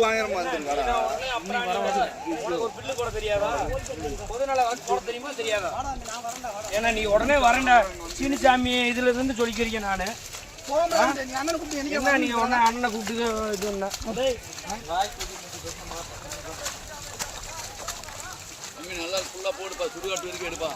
பயங்கரமா இருந்துருக்காடா ஒரு பில்லு கூட தெரியாதா? பொதுநல வழக்கு போட தெரியுமா தெரியாதா? ஏன்னா நீ உடனே வரேன்டா. சீனிசாமி இதுல இருந்து சொல்லிக்கிறீங்க நானு. என்ன உடனே அண்ணனை கூப்பிட்டு இது பண்ண நல்லா ஃபுல்லா போடுப்பா சுடுகாட்டு வரைக்கும் எடுப்பா.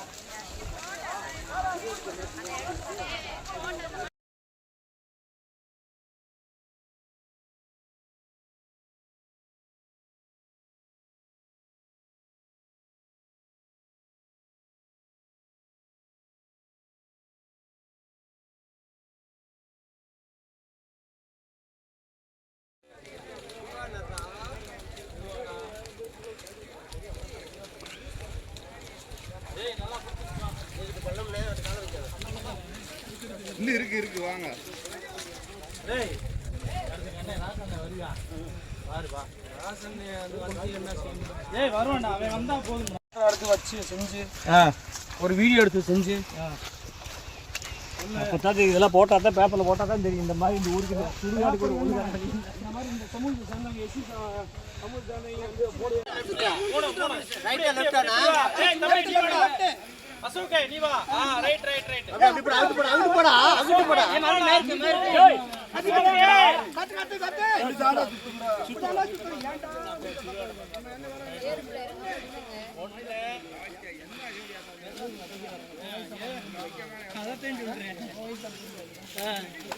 இன்னும் இருக்கு இருக்கு வாங்க. ஏய் வருவான்டா அவன் வந்தா போதும் எடுத்து வச்சு செஞ்சு ஒரு வீடியோ எடுத்து செஞ்சு. அப்போ இதெல்லாம் போட்டால் தான் பேப்பரில் போட்டால் தான் தெரியும் இந்த மாதிரி இந்த ஊருக்கு ஒரு ஊருக்கு இந்த மாதிரி இந்த சமூக சேர்ந்தவங்க எஸ்சி சமூக சேர்ந்தவங்க அசோகே நீ வா. ஆ ரைட் ரைட் ரைட் அப்படி போடா அங்க போடா அங்க போடா அங்க போடா. ஏய் மாதிரி நேர்க்கு நேர்க்கு ஏய் கத்து கத்து கத்து அந்த அங்க வந்து தூக்க சொல்றாங்க அவங்கள. ஏய், இந்த கரையில் இருக்கால தூக்கி தூக்கிட்டாங்க, தூக்கிட்டாங்க.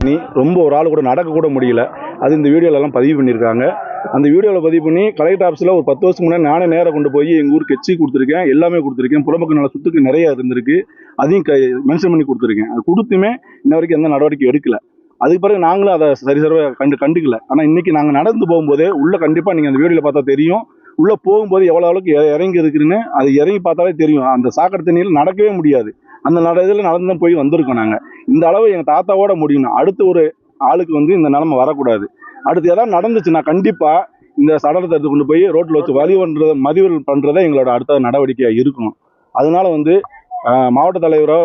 நீ ரொம்ப ஒரு ஆள் கூட நடக்க கூட முடியல. அது இந்த வீடியோலலாம் பதிவு பண்ணியிருக்காங்க. அந்த வீடியோவில் பதிவு பண்ணி கலெக்டர் ஆஃபீஸில் ஒரு பத்து வருஷத்துக்கு முன்னாடி நானே நேராக கொண்டு போய் எங்கள் ஊருக்கு எச்சி கொடுத்துருக்கேன் எல்லாமே கொடுத்துருக்கேன். புறம்பக்கு நல்ல சுத்துக்கு நிறையா இருந்திருக்கு. அதையும் க மென்ஷன் பண்ணி கொடுத்துருக்கேன். அது கொடுத்துமே இன்ன வரைக்கும் எந்த நடவடிக்கை எடுக்கல. அதுக்கு பிறகு நாங்களும் அதை சரி சரிசரவ கண்டு கண்டுக்கல. ஆனால் இன்னைக்கு நாங்கள் நடந்து போகும்போதே உள்ளே கண்டிப்பாக நீங்கள் அந்த வீடியோவில் பார்த்தா தெரியும். உள்ளே போகும்போது எவ்வளோ அளவுக்கு இறங்கி இருக்குன்னு அது இறங்கி பார்த்தாலே தெரியும். அந்த சாக்கடை தண்ணியில் நடக்கவே முடியாது. அந்த நட இதில் நடந்து தான் போய் வந்திருக்கோம் நாங்கள் இந்த அளவு எங்கள் தாத்தாவோட முடியணும். அடுத்த ஒரு ஆளுக்கு வந்து இந்த நிலமை வரக்கூடாது. அடுத்து எதாவது நடந்துச்சுன்னா கண்டிப்பாக இந்த சடலத்தை எடுத்து கொண்டு போய் ரோட்டில் வச்சு வழி பண்ணுறத மதிவு பண்ணுறதே எங்களோட அடுத்த நடவடிக்கையாக இருக்கும். அதனால வந்து மாவட்ட தலைவரோ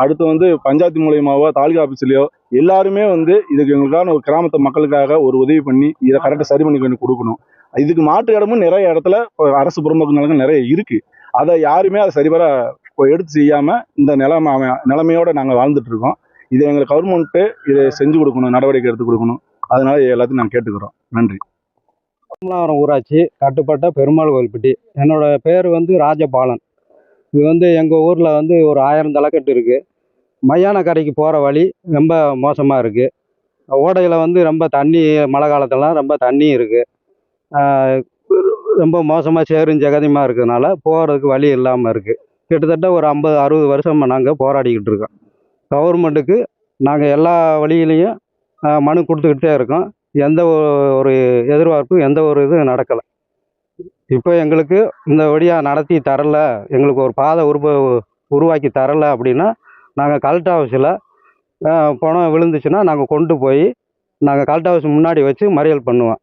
அடுத்து வந்து பஞ்சாயத்து மூலியமாவோ தாலுகா ஆஃபீஸ்லையோ எல்லாருமே வந்து இதுக்கு எங்களுக்கான ஒரு கிராமத்து மக்களுக்காக ஒரு உதவி பண்ணி இதை கரெக்டாக சரி பண்ணி கொண்டு கொடுக்கணும். இதுக்கு மாற்று இடமும் நிறைய இடத்துல இப்போ அரசு புறம்போக்கு நிலங்கள் நிறைய இருக்கு. அதை யாருமே அதை சரிவர எடுத்து செய்யாம இந்த நிலைமை நிலைமையோட நாங்கள் வாழ்ந்துட்டு இருக்கோம் இதை எங்களுக்கு கவர்மெண்ட்டு இதை செஞ்சு கொடுக்கணும் நடவடிக்கை எடுத்து கொடுக்கணும். அதனால எல்லாத்தையும் நாங்கள் கேட்டுக்கிறோம். நன்றி. ஊராட்சி கட்டுப்பட்ட பெருமாள் கோயில்பட்டி. என்னோட பேர் வந்து ராஜபாலன். இது வந்து எங்கள் ஊரில் வந்து ஒரு ஆயிரம் தலைக்கட்டு இருக்குது மயான கரைக்கு போகிற வழி ரொம்ப மோசமாக இருக்குது ஓடையில் வந்து ரொம்ப தண்ணி மழை காலத்துலலாம் ரொம்ப தண்ணி இருக்குது ரொம்ப மோசமாக சேரும் ஜெகதியமாக இருக்கிறதுனால போகிறதுக்கு வழி இல்லாமல் இருக்குது கிட்டத்தட்ட ஒரு ஐம்பது அறுபது வருஷமாக நாங்கள் போராடிக்கிட்டு இருக்கோம். கவர்மெண்ட்டுக்கு நாங்கள் எல்லா வழியிலையும் மனு கொடுத்துக்கிட்டே இருக்கோம். எந்த ஒரு எதிர்பார்ப்பும் எந்த ஒரு இதுவும் நடக்கலை. இப்போ எங்களுக்கு இந்த வழியாக நடத்தி தரல எங்களுக்கு ஒரு பாதை உருவ உருவாக்கி தரல அப்படின்னா நாங்கள் கலெக்டர் ஆஃபீஸில் பணம் விழுந்துச்சுன்னா நாங்கள் கொண்டு போய் நாங்கள் கலெக்டர் ஆஃபீஸ் முன்னாடி வச்சு மறியல் பண்ணுவோம்.